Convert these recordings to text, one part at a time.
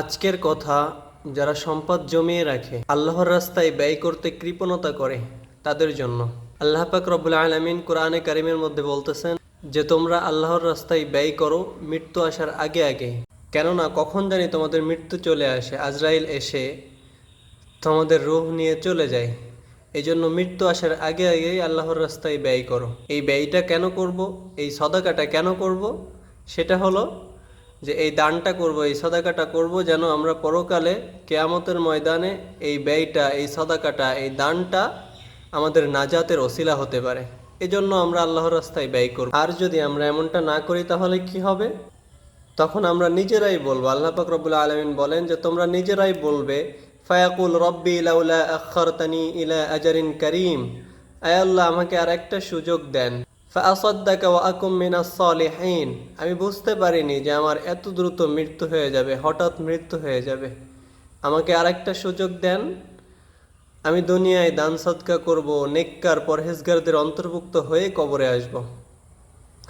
আজকের কথা যারা সম্পদ জমিয়ে রাখে, আল্লাহর রাস্তায় ব্যয় করতে কৃপণতা করে তাদের জন্য। আল্লাহ পাক রব্বুল আলমিন কোরআনে কারিমের মধ্যে বলতেছেন, যে তোমরা আল্লাহর রাস্তায় ব্যয় করো, মৃত্যু আসার আগে আগে। কেননা কখন জানি তোমাদের মৃত্যু চলে আসে, আজরাইল এসে তোমাদের রোহ নিয়ে চলে যায়। এই জন্য মৃত্যু আসার আগে আগেই আল্লাহর রাস্তায় ব্যয় করো। এই ব্যয়টা কেন করব? এই সদাকাটা কেন করব? সেটা হলো যে এই দানটা করব, এই সদাকাটা করব যেন আমরা পরকালে কেয়ামতের ময়দানে এই ব্যয়টা, এই সদাকাটা, এই দানটা আমাদের নাজাতের ওসিলা হতে পারে। এজন্য আমরা আল্লাহর রাস্তায় ব্যয় করব। আর যদি আমরা এমনটা না করি, তাহলে কি হবে? তখন আমরা নিজেরাই বলব। আল্লাহ পাক রব্বুল আলমিন বলেন যে, তোমরা নিজেরাই বলবে, ফায়াকুল রব্বি লাউলা আখারতানি ইলা আজারিন করিম। আয় আল্লাহ, আমাকে আর একটা সুযোগ দেন। আমি বুঝতে পারিনি যে আমার এত দ্রুত মৃত্যু হয়ে যাবে, হঠাৎ মৃত্যু হয়ে যাবে। আমাকে আর একটা সুযোগ দেন। আমি দুনিয়ায় দান সৎকা করব, নেককার পরহেজগারদের অন্তর্ভুক্ত হয়ে কবরে আসব।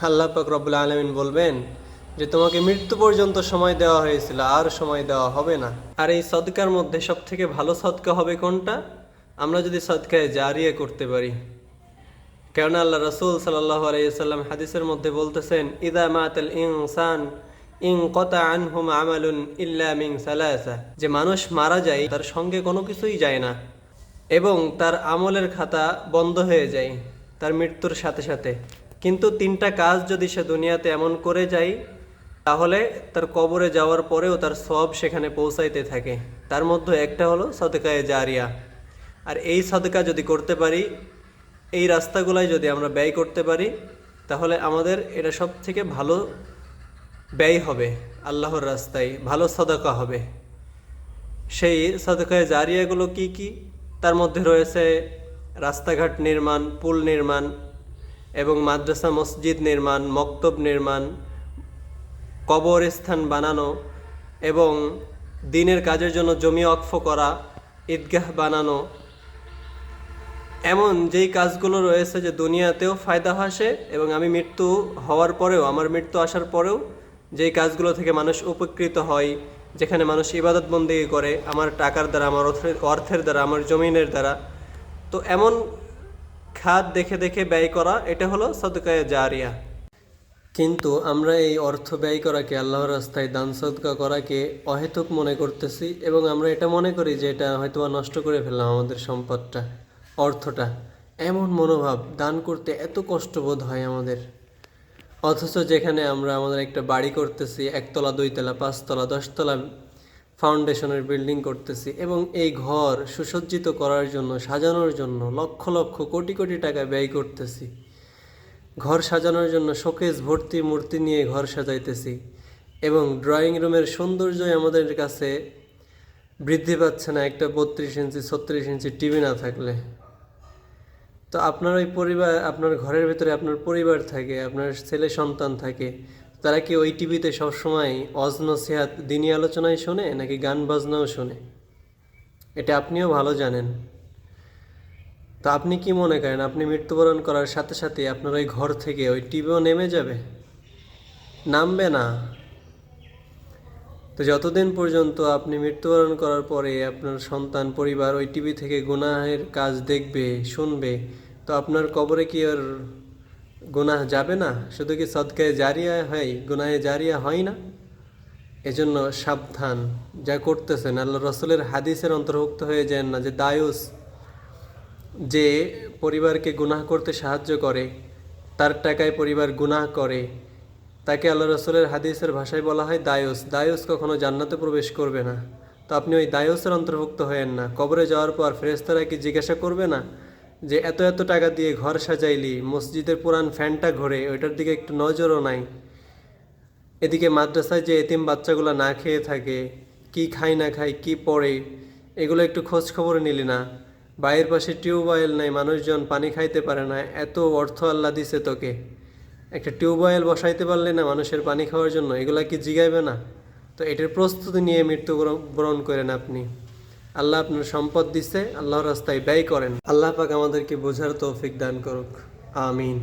আল্লাহ পাক রব্বুল আলমিন বলবেন যে, তোমাকে মৃত্যু পর্যন্ত সময় দেওয়া হয়েছিল, আর সময় দেওয়া হবে না। আর এই সদকার মধ্যে সব থেকে ভালো সদকা হবে কোনটা? আমরা যদি সদকায় জারিয়া করতে পারি। কেননা আল্লাহ রসুল আলাইসাল্লাম হাদিসের মধ্যে বলতেছেন, ইদা মাতাল ইনসান ইং কতা আনহুম আমালুন ইল্লা মিং সালাসা। যে মানুষ মারা যায়, তার সঙ্গে কোনো কিছুই যায় না এবং তার আমলের খাতা বন্ধ হয়ে যায় তার মৃত্যুর সাথে সাথে। কিন্তু তিনটা কাজ যদি সে দুনিয়াতে এমন করে যায়, তাহলে তার কবরে যাওয়ার পরেও তার সব সেখানে পৌঁছাইতে থাকে। তার মধ্যে একটা হলো সদকায়ে জারিয়া। আর এই সদকা যদি করতে পারি এই রাস্তাগুলাই যদি আমরা ব্যয় করতে পারি, তাহলে আমাদের এটা সব থেকে ভালো ব্যয় হবে, আল্লাহর রাস্তায় ভালো সদকা হবে। সেই সদকায় জারিয়াগুলো কি কি? তার মধ্যে রয়েছে রাস্তাঘাট নির্মাণ, পুল নির্মাণ এবং মাদ্রাসা, মসজিদ নির্মাণ, মক্তব নির্মাণ, কবরস্থান বানানো এবং দিনের কাজের জন্য জমি অক্ফ করা, ঈদগাহ বানানো এমন যেই কাজগুলো রয়েছে যে দুনিয়াতেও ফায়দা আসে এবং আমি মৃত্যু হওয়ার পরেও, আমার মৃত্যু আসার পরেও যেই কাজগুলো থেকে মানুষ উপকৃত হয়, যেখানে মানুষ ইবাদত বন্দিগি করে, আমার টাকার দ্বারা, আমার অর্থের দ্বারা, আমার জমিনের দ্বারা। তো এমন খাত দেখে দেখে ব্যয় করা, এটা হলো সদকায়ে জারিয়া। কিন্তু আমরা এই অর্থ ব্যয় করাকে, আল্লাহর রাস্তায় দান সদকা করাকে অহেতুক মনে করতেছি এবং আমরা এটা মনে করি যে এটা হয়তো নষ্ট করে ফেললাম আমাদের সম্পদটা। অর্থটা। এমন মনোভাব দান করতে এত কষ্টবোধ হয় আমাদের। অথচ যেখানে আমরা আমাদের একটা বাড়ি করতেছি, একতলা, দুইতলা, পাঁচতলা, দশতলা ফাউন্ডেশনের বিল্ডিং করতেছি এবং এই ঘর সুসজ্জিত করার জন্য, সাজানোর জন্য লক্ষ লক্ষ কোটি কোটি টাকা ব্যয় করতেছি। ঘর সাজানোর জন্য শোকেস, ভর্তি, মূর্তি নিয়ে ঘর সাজাইতেছি এবং ড্রয়িং রুমের সৌন্দর্যই আমাদের কাছে বৃদ্ধি পাচ্ছে না একটা বত্রিশ ইঞ্চি, ছত্রিশ ইঞ্চি টিভি না থাকলে। তো আপনার ওই পরিবার, আপনার ঘরের ভেতরে আপনার পরিবার থাকে, আপনার ছেলে সন্তান থাকে, তারা কি ওই টিভিতে সবসময় অজ নসিহাত দিনী আলোচনায় শোনে নাকি গান বাজনাও শোনে? এটা আপনিও ভালো জানেন। তো আপনি কি মনে করেন, আপনি মৃত্যুবরণ করার সাথে সাথে আপনার ওই ঘর থেকে ওই টিভিও নেমে যাবে? নামবে না। তো যতদিন পর্যন্ত আপনি মৃত্যুবরণ করার পরে আপনার সন্তান, পরিবার ওই টিভি থেকে গুনাহের কাজ দেখবে, শুনবে তো আপনার কবরে কি আর গুনাহ যাবে না? শুধু কি সদকায় জারিয়া হয়, গুনাহে জারিয়া হয় না? এজন্য সাবধান। যা করতেছেন, আল্লাহ রসুলের হাদিসের অন্তর্ভুক্ত হয়ে যান না যে দায়ুস যে পরিবারকে গুনাহ করতে সাহায্য করে, তার টাকায় পরিবার গুনাহ করে, তাকে আল্লাহ রসুলের হাদিসের ভাষায় বলা হয় দায়ুস। দায়ুস কখনো জান্নাতে প্রবেশ করবে না। তো আপনি ওই দায়ুসের অন্তর্ভুক্ত হয়েন না। কবরে যাওয়ার পর ফেরেস্তারা কি জিজ্ঞাসা করবে না? যে এত এত টাকা দিয়ে ঘর সাজাইলি, মসজিদের পুরান ফ্যানটা ঘোরে, ওইটার দিকে একটু নজরও নাই। এদিকে মাদ্রাসায় যে এতিম বাচ্চাগুলো না খেয়ে থাকে, কি খায় না খায়, কি পড়ে, এগুলো একটু খোঁজ খবর নিলি না। বাইরের পাশে টিউবওয়েল নাই, মানুষজন পানি খাইতে পারে না, এত অর্থ আল্লাহ দিছে তোকে। একটা টিউবওয়েল বসাইতে পারলে না মানুষের পানি খাওয়ার জন্য, এগুলা কি জিগাইবে না? তো এটার প্রস্তুতি নিয়ে মৃত্যু বরণ করেন আপনি। আল্লাহ আপনার সম্পদ দিছে আল্লাহর রাস্তায় ব্যয় করেন। আল্লাহ পাক আমাদেরকে বোঝার তৌফিক দান করুক। আমিন।